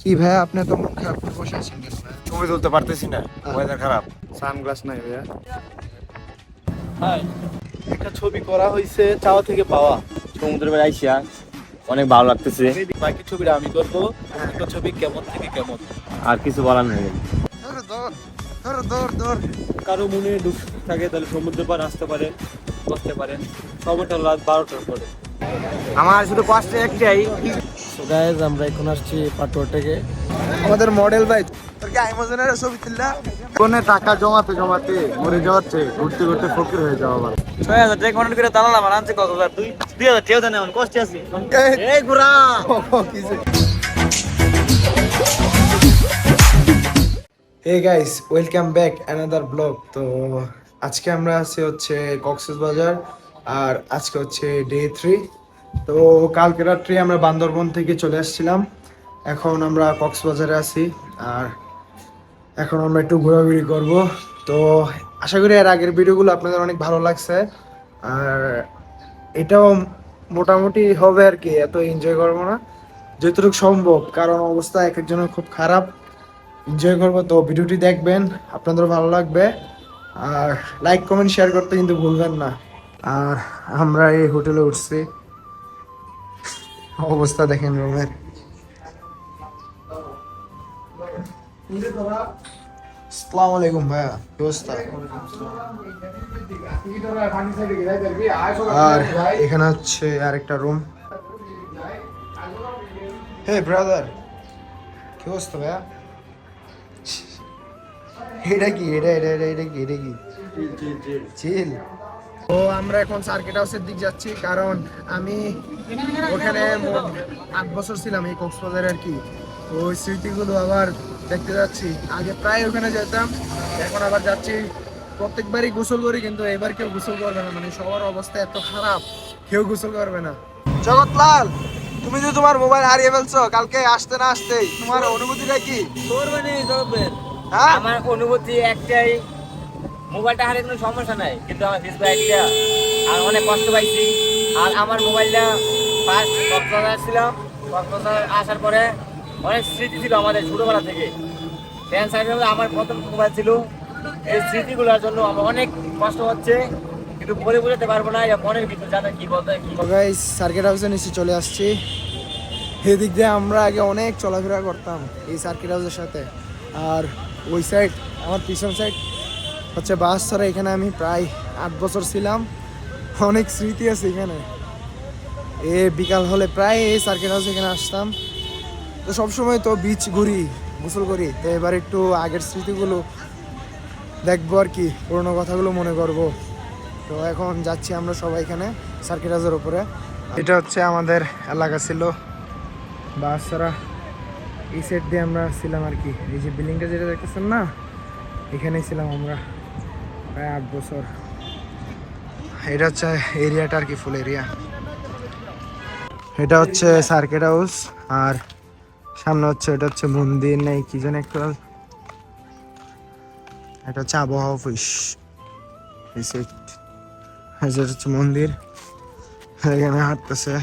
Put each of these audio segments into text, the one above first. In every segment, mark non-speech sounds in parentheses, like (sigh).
কি ভাই আপনি তো মন খারাপ করে বসে আছেন কেন ভাই? ছবি তুলতে পারতেছি না ওয়েদার খারাপ। সানগ্লাস নাই ভাইয়া। একটা ছবি করা হয়েছে চাওয়া থেকে পাওয়া। সমুদ্রের বেড়ে আইসিয়া অনেক ভালো লাগতেছে। বাকি ছবিটা আমি করব একটা ছবি কেমন থেকে কেমন? আর কিছু বলার নেই। ধর ধর ধর ধর ধর। কারও মনে দুঃখ থাকে তাহলে সমুদ্র পার আসতে পারে বসতে পারেন। সময়টা রাত বারোটার পরে। আমার শুধু কষ্ট একটাই। গাইজ আমরা এখন আসছি পাটোয়া থেকে। আমাদের মডেল ভাই। ছবি তুললা? কোনে টাকা জমাতে জমাতে মরে যাচ্ছে ঘুরতে ঘুরতে ফকির হয়ে যাওয়া আমার। ছয় হাজার টাকা কমেন্ট করে দাঁড়ালাম আর আনছে কত? হাজার দুই দুই হাজার টাকা জানে কষ্টে আছি। এই। ঘুরা hey guys welcome back another blog তো আজকে আমরা আছি হচ্ছে কক্সেস বাজার। আর আজকে হচ্ছে ডে থ্রি তো কালকে রাত্রে আমরা বান্দরবন থেকে চলে আসছিলাম। এখন আমরা কক্সবাজারে আছি আর এখন আমরা একটু ঘোরাঘুরি করব। তো আশা করি এর আগের ভিডিওগুলো আপনাদের অনেক ভালো লাগছে। আর এটাও মোটামুটি হবে আর কি, এত এনজয় করব না। যতটুকু সম্ভব, কারণ অবস্থা এক একজনের খুব খারাপ। এনজয় করব, তো ভিডিওটি দেখবেন, আপনাদেরও ভালো লাগবে। আর লাইক কমেন্ট শেয়ার করতে কিন্তু ভুলবেন না। আর আমরা এই হোটেলে উঠছি। অবস্থা দেখেন রুমের। আসসালামু আলাইকুম ভাইয়া অবস্থা? আর এখানে হচ্ছে আরেকটা রুম। হে ব্রাদার কি অবস্থা ভাইয়া? এটা কি? এটা এটা এটা এটা কি? এটা কি? চিল তো আমরা এখন সার্কিট হাউসের দিক যাচ্ছি কারণ আমি ওখানে আট বছর ছিলাম এই কক্সবাজারে আর কি। ওই স্মৃতিগুলো আবার দেখতে যাচ্ছি। আগে প্রায় ওখানে যেতাম এখন আবার যাচ্ছি। প্রত্যেকবারই গোসল করি কিন্তু এবার কেউ গোসল করবে না মানে সবার অবস্থা এত খারাপ কেউ গোসল করবে না। জগৎলাল তুমি যে তোমার মোবাইল হারিয়ে ফেলছো কালকে আসতে না আসতেই তোমার অনুভূতিটা কি? হ্যাঁ? আমার অনুভূতি একটাই মোবাইলটা হারে কোনো সমস্যা নাই, কিন্তু আমার ফেসবুক আইডিটা আর অনেক কষ্ট পাইছি। আর আমার মোবাইলটা ফার্স্ট কক্সবাজার ছিলাম। কক্সবাজার আসার পরে অনেক স্মৃতি ছিল আমাদের ছোটোবেলা থেকে। ফ্যান সাইড আমার প্রথম মোবাইল ছিল। এই স্মৃতিগুলোর জন্য আমার অনেক কষ্ট হচ্ছে। কিন্তু বলে বোঝাতে পারব না এটা মনের ভিতরে জানে কি বলতে কি সার্কিট হাউসে নিচে চলে আসছি। সেদিক দিয়ে আমরা আগে অনেক চলাফেরা করতাম এই সার্কিট হাউসের সাথে। আর ওই সাইড আমার পিছন সাইড হচ্ছে বাস ছাড়া এখানে আমি প্রায় আট বছর ছিলাম। অনেক স্মৃতি আছে এখানে। এ বিকাল হলে প্রায় এই সার্কিট হাউস এখানে আসতাম। তো সবসময় তো বিচ ঘুরি, গোসল করি। তো এবার একটু আগের স্মৃতিগুলো দেখব আর কি, পুরোনো কথাগুলো মনে করব। তো এখন যাচ্ছি আমরা সবাই এখানে সার্কিট হাউসের উপরে। এটা হচ্ছে আমাদের এলাকা ছিল। বাস ছাড়া এই সাইড দিয়ে আমরা ছিলাম আর কি। এই যে বিল্ডিংটা যেটা দেখতেছেন না, এখানেই ছিলাম আমরা। প্রায় আট বছর। এটা হচ্ছে এরিয়াটা আর কি ফুল এরিয়া এটা হচ্ছে সার্কিট হাউস আর সামনে হচ্ছে, এটা হচ্ছে মন্দির নেই, কি যেন একটা। এটা হচ্ছে আবহাওয়া অফিস হচ্ছে মন্দির। এখানে হাঁটতেছে।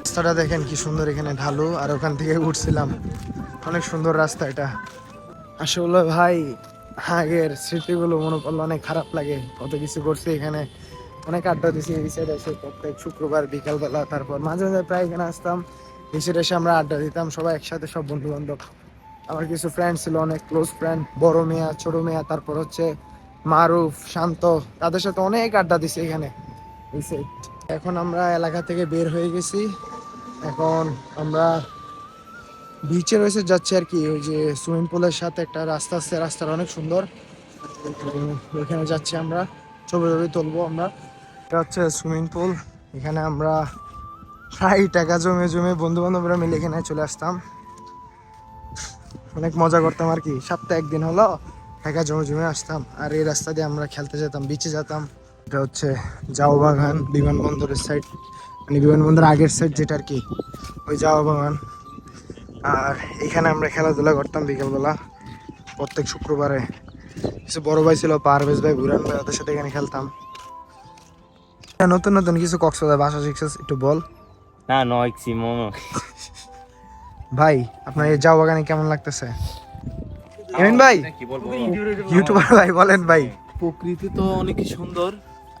রাস্তাটা দেখেন কি সুন্দর এখানে ঢালু, আর ওখান থেকে উঠছিলাম। অনেক সুন্দর রাস্তা এটা। আসলে ভাই আগের স্মৃতিগুলো মনে পড়লে অনেক খারাপ লাগে। কত কিছু করছি এখানে। অনেক আড্ডা দিছি, এই এসে প্রত্যেক শুক্রবার, বিকালবেলা, তারপর মাঝে মাঝে প্রায় এখানে আসতাম। এই এসে আমরা আড্ডা দিতাম, সবাই একসাথে, সব বন্ধু বান্ধব আমার কিছু ফ্রেন্ড ছিল, অনেক ক্লোজ ফ্রেন্ড বড় মেয়া, ছোট মেয়া, তারপর হচ্ছে মারুফ, শান্ত, তাদের সাথে অনেক আড্ডা দিছি এখানে। এই সাইড এখন আমরা এলাকা থেকে বের হয়ে গেছি। এখন আমরা বিচে রয়েছে, যাচ্ছি আর কি, ওই যে সুইমিং পুলের সাথে একটা রাস্তা আছে, রাস্তাটা অনেক সুন্দর। ওইখানে যাচ্ছি আমরা, ছবি ছবি তুলবো আমরা। এটা হচ্ছে সুইমিং পুল এখানে আমরা প্রায় টাকা জমে জমে বন্ধু বান্ধবরা মিলে এখানে চলে আসতাম। অনেক মজা করতাম আর কি, সপ্তাহে একদিন হলো টাকা জমে জমে আসতাম, আর এই রাস্তা দিয়ে আমরা খেলতে যেতাম বিচে যেতাম। এটা হচ্ছে জাও বাগান, বিমানবন্দরের সাইড মানে বিমানবন্দরের আগের সাইড যেটা আর কি, ওই জাও বাগান। আর এখানে আমরা খেলাধুলা করতাম বিকেলবেলা। প্রত্যেক শুক্রবারে। কিছু বড় ভাই ছিল পারভেজ ভাই বুরান ভাই ওদের সাথে এখানে খেলতাম। নতুন নতুন কিছু কক্সবাজার ভাষা শিখছিস? একটু বল। না নয় মনো ভাই আপনার এই যাও বাগানে কেমন লাগতেছে? এমিন ভাই! কি বলব? ইউটিউবার ভাই বলেন ভাই। প্রকৃতি তো অনেক সুন্দর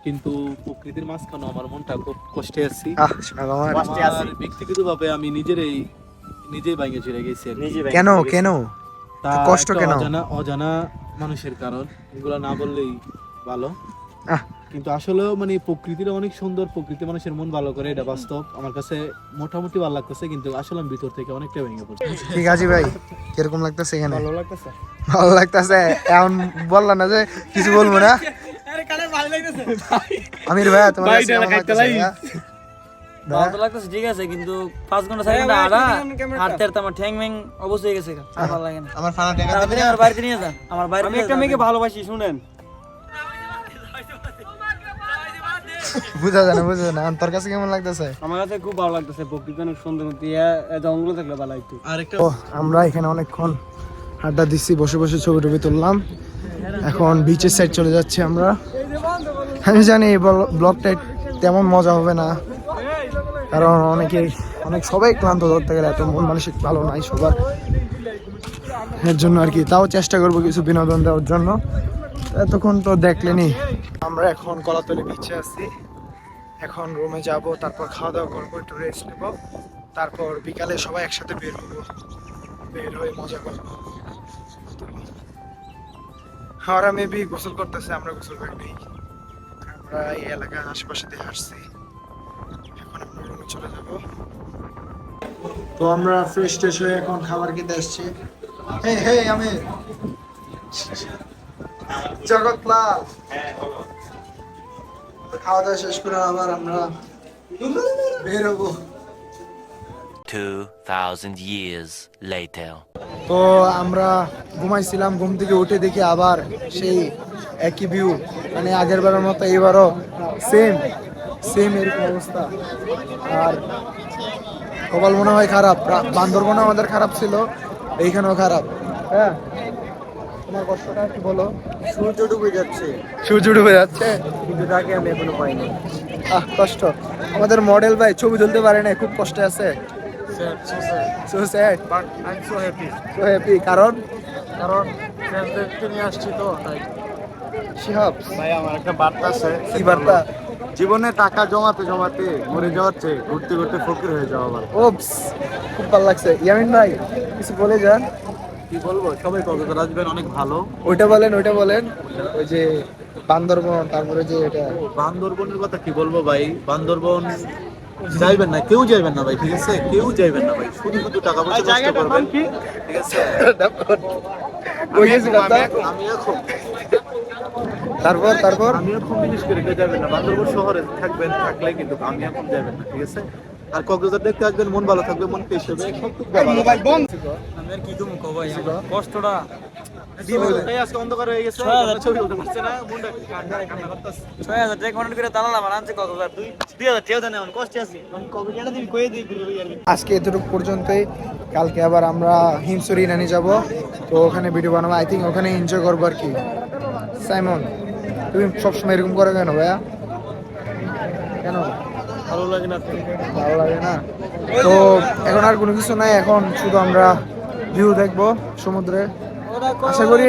কিন্তু প্রকৃতির মাঝখানে আমার মনটা খুব কষ্টে আছি। আমার আমার ব্যক্তিগতভাবে আমি নিজেরই নিজেই ভাঙে চলে গেছি কেন? কেন? কষ্ট কেন? অজানা অজানা মানুষের কারণ। এগুলো না বললেই ভালো। কিন্তু আসলেও মানে প্রকৃতির অনেক সুন্দর প্রকৃতি মানুষের মন ভালো করে এটা বাস্তব। আমার কাছে মোটামুটি ভালো লাগতেছে কিন্তু আসলে আমি ভিতর থেকে অনেকটা ভেঙে পড়ছি। ঠিক আছে ভাই কীরকম লাগতেছে এখানে? ভালো লাগতেছে। ভালো লাগতেছে। এখন বললা না যে কিছু বলব না। আমির ভাইয়া তোমার ভালো তো লাগতেছে ঠিক আছে কিন্তু পাঁচ ঘণ্টা সাড়ে ঘণ্টা আড়া হাঁটতে হাঁটতে আমার ঠ্যাং ম্যাং অবস্থা হয়ে গেছে ভালো লাগে না। আমার ফানা টাকা তাড়াতাড়ি আমার বাড়িতে নিয়ে যা আমার বাড়িতে আমি একটা মেয়েকে ভালোবাসি শুনেন। বুঝা যায় না বুঝা যায় না। তোর কাছে কেমন লাগতেছে? আমার কাছে খুব ভালো লাগতেছে প্রকৃতি অনেক সুন্দর ইয়া- থাকলে ভালো একটু। আর ও আমরা এখানে অনেকক্ষণ আড্ডা দিচ্ছি বসে বসে ছবি টবি তুললাম। এখন বিচের সাইড চলে যাচ্ছি আমরা। আমি জানি এই ব্ল- ব্লগটা তেমন মজা হবে না। কারণ অনেকে অনেক সবাই ক্লান্ত ধরতে গেলে এত মন মানসিক ভালো নাই সবার। এর জন্য আর কি, তাও চেষ্টা করব কিছু বিনোদন দেওয়ার জন্য। এতক্ষণ তো দেখলেনি। আমরা এখন কলাতলি বিচে আছি। এখন রুমে যাব, তারপর খাওয়া দাওয়া করব, একটু রেস্ট নেব। তারপর বিকালে সবাই একসাথে বের হব। বের হয়ে মজা করব। ওরা মেবি গোসল করতেছে, আমরা গোসল করি নেই। আমরা এই এলাকার আশেপাশে দিয়ে রুমে চলে যাব। তো আমরা ফ্রেশ ট্রেশ হয়ে এখন খাবার খেতে আসছি। হে হে আমি জগৎলাল। তো খাওয়া দাওয়া শেষ করে আবার আমরা বের হব 2,000 years later. তো আমরা ঘুমাইছিলাম ঘুম থেকে উঠে দেখি আবার সেই একই ভিউ মানে আগের বারের মতো এবারও সেম সেম এরকম অবস্থা। আর কপাল মনে হয় খারাপ রা- বান্দরবনে আমাদের খারাপ ছিল এইখানেও খারাপ। হ্যাঁ? তোমার কষ্টটা কি বলো। সূর্য ডুবে যাচ্ছে। সূর্য ডুবে যাচ্ছে? কিন্তু তাকে আমি এখনও পাইনি। আহ কষ্ট। আমাদের মডেল ভাই ছবি তুলতে পারে না খুব কষ্টে আছে। So sad but I am so happy so happy কারণ? কারণ ফ্রেন্ডদেরকে নিয়ে আসছি তো তাই। শিহাব। ভাই আমার একটা বার্তা আছে। কি বার্তা? জীবনে টাকা জমাতে জমাতে মরে যাওয়ার চেয়ে ঘুরতে ঘুরতে ফকির হয়ে যাওয়া ভালো। ওপস খুব ভালো লাগছে। ইয়ামিন ভাই কিছু বলে যান। কি বলব সবাই কক্সবাজার আসবেন অনেক ভালো। ওইটা বলেন ওইটা বলেন। ওই যে বান্দরবন তারপরে যে এটা। বান্দরবনের কথা কি বলব ভাই? বান্দরবন যাইবেন না কেউ যাইবেন না ভাই ঠিক আছে? কেউ যাইবেন না ভাই শুধু শুধু টাকা পয়সা নষ্ট করবেন ঠিক আছে? ওই গেছি কথা আমি এখন তারপর তারপর? আমি এখন বিশেষ করে যাবেন না। বান্দরবন শহরে থাকবেন থাকলে কিন্তু আমি এখন যাবেন না ঠিক আছে? আর কক্সবাজার দেখতে আসবেন মন ভালো থাকবে মন পেশ হবে কিছু ভালো। আমি আর কি তুমি কো ভাই? কষ্টটা। হয়ে আজকে এতটুকু পর্যন্তই। কালকে আবার আমরা হিমসুরি নানি যাব। তো ওখানে ভিডিও বানাবো। আই থিঙ্ক ওখানে এনজয় করব আর কি। সাইমন। তুমি সবসময় এরকম করো কেন ভাইয়া? কেন? ভালো লাগে না। ভালো লাগে না? তো এখন আর কোনো কিছু নাই এখন শুধু আমরা ভিউ দেখব সমুদ্রে। আশা করি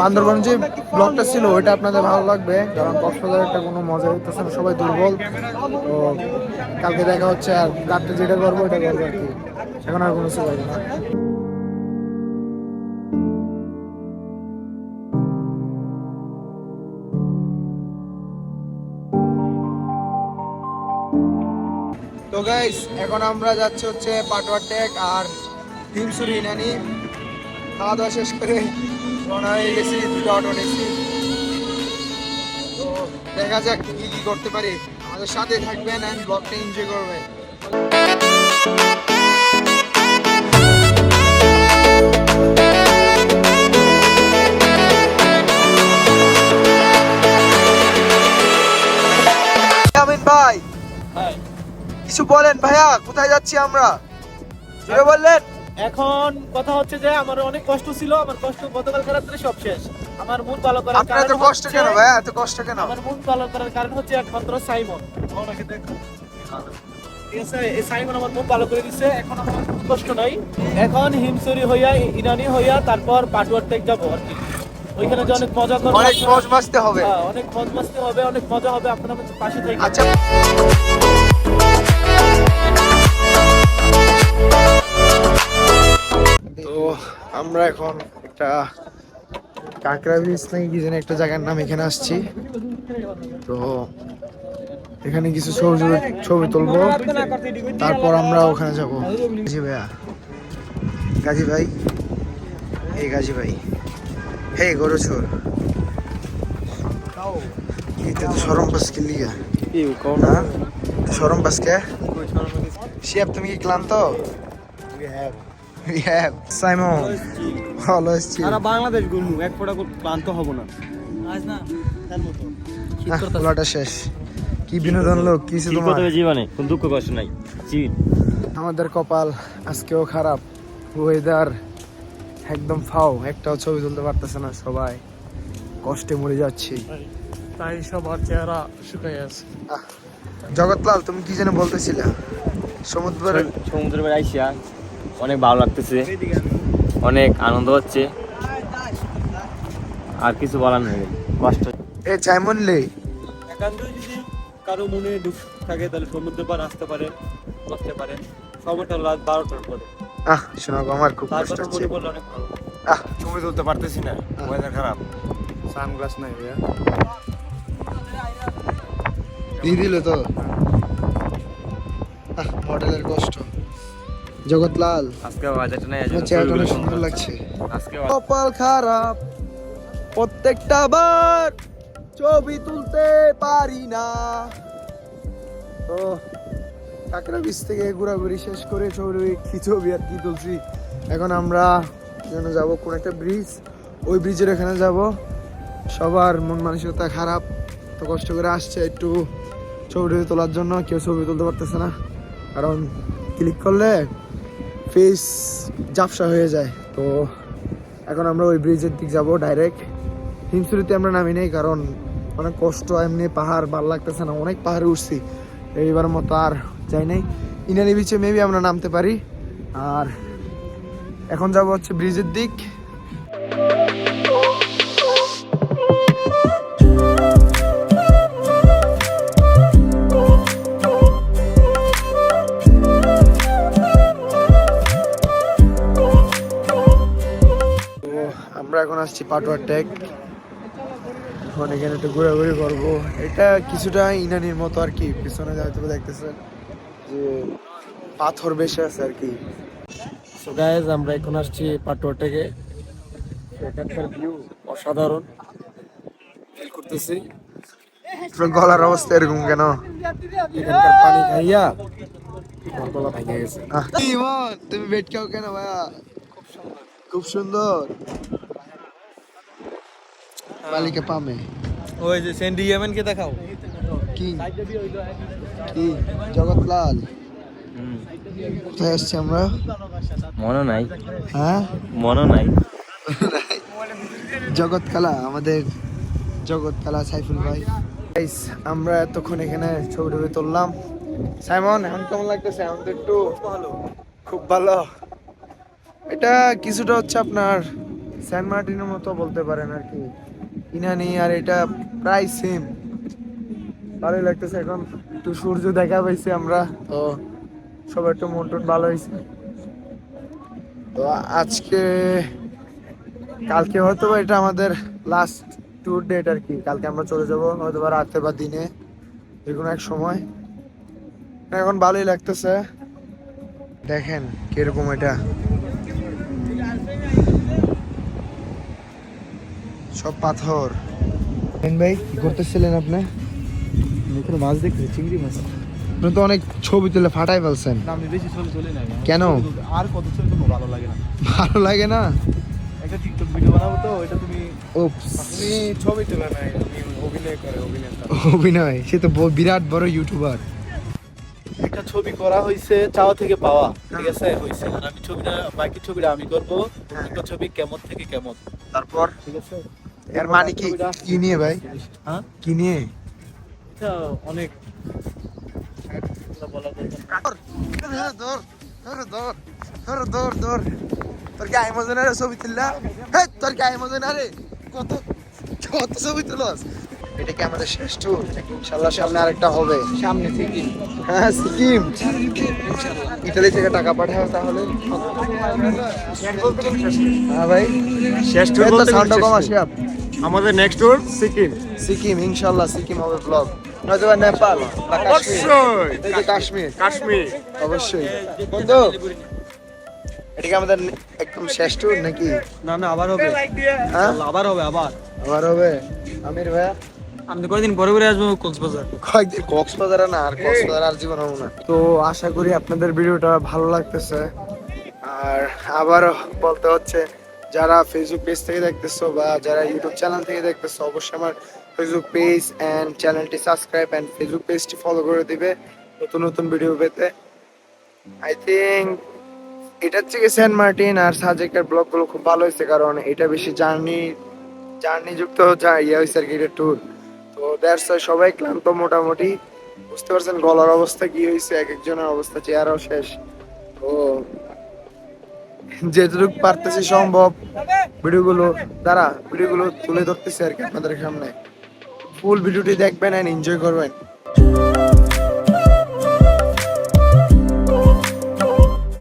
বান্দরবন যে ব্লগটা ছিল ওইটা আপনাদের ভালো লাগবে কারণ কক্সবাজার একটা কোনো মজা হইতেছে না সবাই দুর্বল। তো কালকে দেখা হচ্ছে আর রাত্রে যেটা করব ওইটা করব আর কি। এখন আর কোনো কিছু না। গাইস এখন আমরা যাচ্ছি হচ্ছে পাটোয়ার টেক আর ভীমসুরি ইনানি খাওয়া দাওয়া শেষ করে রওনা হয়ে গেছি, দুটো অটো নিয়েছি তো দেখা যাক কি কি করতে পারি। আমাদের সাথে থাকবেন অ্যান্ড ব্লগটা এনজয় করবেন। কিছু বলেন ভাইয়া কোথায় যাচ্ছি আমরা? যেটা বললেন? এখন কথা হচ্ছে যে আমার অনেক কষ্ট ছিল আমার কষ্ট গতকাল রাত্রে সব শেষ। আমার মন ভালো করার আপনার এত কষ্ট কেন ভাইয়া এত কষ্ট কেন? আমার মন ভালো করার কারণ হচ্ছে একমাত্র সাইমন। ওনাকে দেখো সাইমন আমার ভালো করে দিচ্ছে এখন আমার কষ্ট নাই। এখন হিমসরি হইয়া ইরানি হইয়া তারপর পাটুয়ার যাব আর কি। ওইখানে যে অনেক মজা করব। অনেক মজ মাসতে হবে। হ্যাঁ, অনেক মজ মাস্তি হবে অনেক মজা হবে আপনারা পাশে থেকে আচ্ছা। আমরা এখন একটা কাঁকড়া ব্রিজ নাকি কি যেন একটা জায়গার নাম এখানে আসছি। তো এখানে কিছু ছবি ছবি তুলবো। তারপর আমরা ওখানে যাব। ভাইয়া গাজী ভাই এই গাজী ভাই। হে গরু চোর। এইটা তো সরম পাস কে লিগা হ্যাঁ? সরম পাস কে শিয়াব তুমি কি ক্লান্ত? We (laughs) have Simon. Always chill. সারা বাংলাদেশ ঘুরবো এক ফোঁটা ক্লান্ত হব না। আজ না আহ, খেলাটা শেষ। কি বিনোদন লোক কিছু তোমার? জীবনে? কোন দুঃখ কষ্ট নাই। চিল। আমাদের কপাল আজকেও খারাপ। ওয়েদার একদম ফাও। একটাও ছবি তুলতে পারতেছে না সবাই। কষ্টে মরে যাচ্ছি। তাই সবার চেহারা শুকাই আছে। জগৎলাল তুমি কি যেন বলতেছিলে? সমুদ্রের সমুদ্রের বেড়ে আইসিয়া অনেক ভালো লাগতেছে। অনেক আনন্দ হচ্ছে। আর কিছু বলার নেই। কষ্ট। এ চাইমন লে। একান্তই যদি কারও মনে দুঃখ থাকে তাহলে সমুদ্র পার আসতে পারে বসতে পারেন সময়টা রাত বারোটার পরে। আহ শোনো আমার খুব কষ্ট হচ্ছে। করলে অনেক ভালো। আহ ছবি তুলতে পারতেছি না। ওয়েদার খারাপ। সানগ্লাস নাই ভাইয়া। দিয়ে দিল তো। আহ মডেলের কষ্ট। জগৎলাল। আজকে বাজারটা নাই তোমার চেহারাটা অনেক সুন্দর লাগছে। আজকে কপাল খারাপ। প্রত্যেকটা বার ছবি তুলতে পারি না। তো কাকরা বিচ থেকে ঘোরাঘুরি শেষ করে ছবি কি ছবি আর কি তুলছি। এখন আমরা যেন যাব কোন একটা ব্রিজ ওই ব্রিজের এখানে যাব। সবার মন মানসিকতা খারাপ তো কষ্ট করে আসছে একটু ছবি তোলার জন্য কেউ ছবি তুলতে পারতেছে না। কারণ ক্লিক করলে ফেস জাপসা হয়ে যায়। তো এখন আমরা ওই ব্রিজের দিক যাব ডাইরেক্ট হিমসুরিতে আমরা নামি নেই কারণ অনেক কষ্ট, এমনি পাহাড় ভালো লাগতেছে না, অনেক পাহাড়ে উঠছি। এইবার মতো আর যাই নাই। ইনানি বিচে মেবি আমরা নামতে পারি। আর এখন যাব হচ্ছে ব্রিজের দিক। আসছি পাটুয়া টেক এখন এখানে একটু ঘোরাঘুরি করব। এটা কিছুটা ইনানির মতো আর কি, পিছনে হয়তো দেখতেছেন যে পাথর বেশি আছে আর কি। সো গাইজ আমরা এখন আসছি পাটুয়া থেকে এখানকার ভিউ অসাধারণ। ফিল করতেছি। গলার অবস্থা এরকম কেন? এখানকার পানি খাইয়া গলা ভেঙে গেছে। তুমি বেড খাও কেন ভাইয়া? খুব সুন্দর। মালিকা পামে। ওই যে সেন্ডি ইয়ামেন কে দেখাও। কি? কি? জগৎলাল কোথায় আসছি আমরা? মনে নাই। হ্যাঁ? মনে নাই। জগৎ কালা আমাদের জগৎ কালা সাইফুল ভাই। আমরা এতক্ষণ এখানে ছবি টবি তুললাম। সাইমন এখন কেমন লাগতেছে? এখন তো একটু ভালো খুব ভালো। এটা কিছুটা হচ্ছে আপনার স্যান মার্টিনের মতো বলতে পারেন আর কি। ইনানি আর এটা প্রায় সেম ভালোই লাগতেছে এখন। একটু সূর্য দেখা পাইছি আমরা। তো সবার একটু মন টন ভালো হয়েছে তো আজকে, কালকে হয়তো এটা আমাদের লাস্ট ট্যুর ডেট আর কি। কালকে আমরা চলে যাব হয়তো বা রাতে বা দিনে যে কোনো এক সময়। এখন ভালোই লাগতেছে। দেখেন কীরকম এটা। সব পাথর। ভাই কি করতেছিলেন আপনি? এখানে মাছ দেখতেছি চিংড়ি মাছ। আপনি তো অনেক ছবি তুলে ফাটাই ফেলছেন। আমি বেশি ছবি চলে না কেন? আর কত ছবি তো ভালো লাগে না। ভালো লাগে না? একটা টিকটক ভিডিও বানাবো তো এটা তুমি ও তুমি ছবি তোলা নাই অভিনয় করে অভিনেতা অভিনয়? সে তো বিরাট বড় ইউটিউবার একটা ছবি করা হয়েছে চাওয়া থেকে পাওয়া ঠিক আছে? হয়েছে। আর আমি ছবিটা বাকি ছবিটা আমি করব একটা ছবি কেমন থেকে কেমন। তারপর? ঠিক আছে? এর মানে কি? কি নিয়ে ভাই? হ্যাঁ? কি নিয়ে? এটা অনেক তোর কি আইমজন আরে ছবি তুললা? হে তোর কি আইমজন আরে কত কত ছবি তুলস? এটা কি আমাদের শেষ ট্যুর ইনশাল্লাহ সামনে আরেকটা হবে? সামনে সিকিম। হ্যাঁ সিকিম। ইতালি থেকে টাকা পাঠাও তাহলে। হ্যাঁ ভাই। শেষ কম আসে আপ। আমাদের নেক্সট ট্যুর সিকিম সিকিম ইনশাল্লাহ সিকিম হবে ব্লগ নয়তো বা নেপাল বা কাশ্মীর। কাশ্মীর। কাশ্মীর। অবশ্যই। বন্ধু এটা কি আমাদের একদম শেষ ট্যুর নাকি? না না আবার হবে। হ্যাঁ? আবার হবে আবার। আবার হবে? আমির ভাইয়া? আমি তো কয়েকদিন পরে পরে আসব কক্সবাজার। কয়েকদিন কক্সবাজারে না আর কক্সবাজার আর জীবন হব না। তো আশা করি আপনাদের ভিডিওটা ভালো লাগতেছে। আর আবারও বলতে হচ্ছে যারা ফেসবুক পেজ থেকে দেখতেছো বা যারা ইউটিউব চ্যানেল থেকে দেখতেছো, অবশ্যই আমার ফেসবুক পেজ অ্যান্ড চ্যানেলটি সাবস্ক্রাইব অ্যান্ড ফেসবুক পেজটি ফলো করে দিবে নতুন নতুন ভিডিও পেতে। আই থিঙ্ক এটার থেকে সেন্ট মার্টিন আর সাজেকের ব্লগগুলো খুব ভালো হয়েছে কারণ এটা বেশি জার্নি জার্নি যুক্ত ইয়ে হয়েছে আর কি এটা ট্যুর তো দ্যাটস সবাই ক্লান্ত মোটামুটি। বুঝতে পারছেন গলার অবস্থা কি হয়েছে, এক একজনের অবস্থা চেয়ারও শেষ। তো যেটুকু পারতেছি সম্ভব ভিডিওগুলো দ্বারা ভিডিওগুলো তুলে ধরতেছি আর কি আপনাদের সামনে। ফুল ভিডিওটি দেখবেন এন্ড এনজয় করবেন।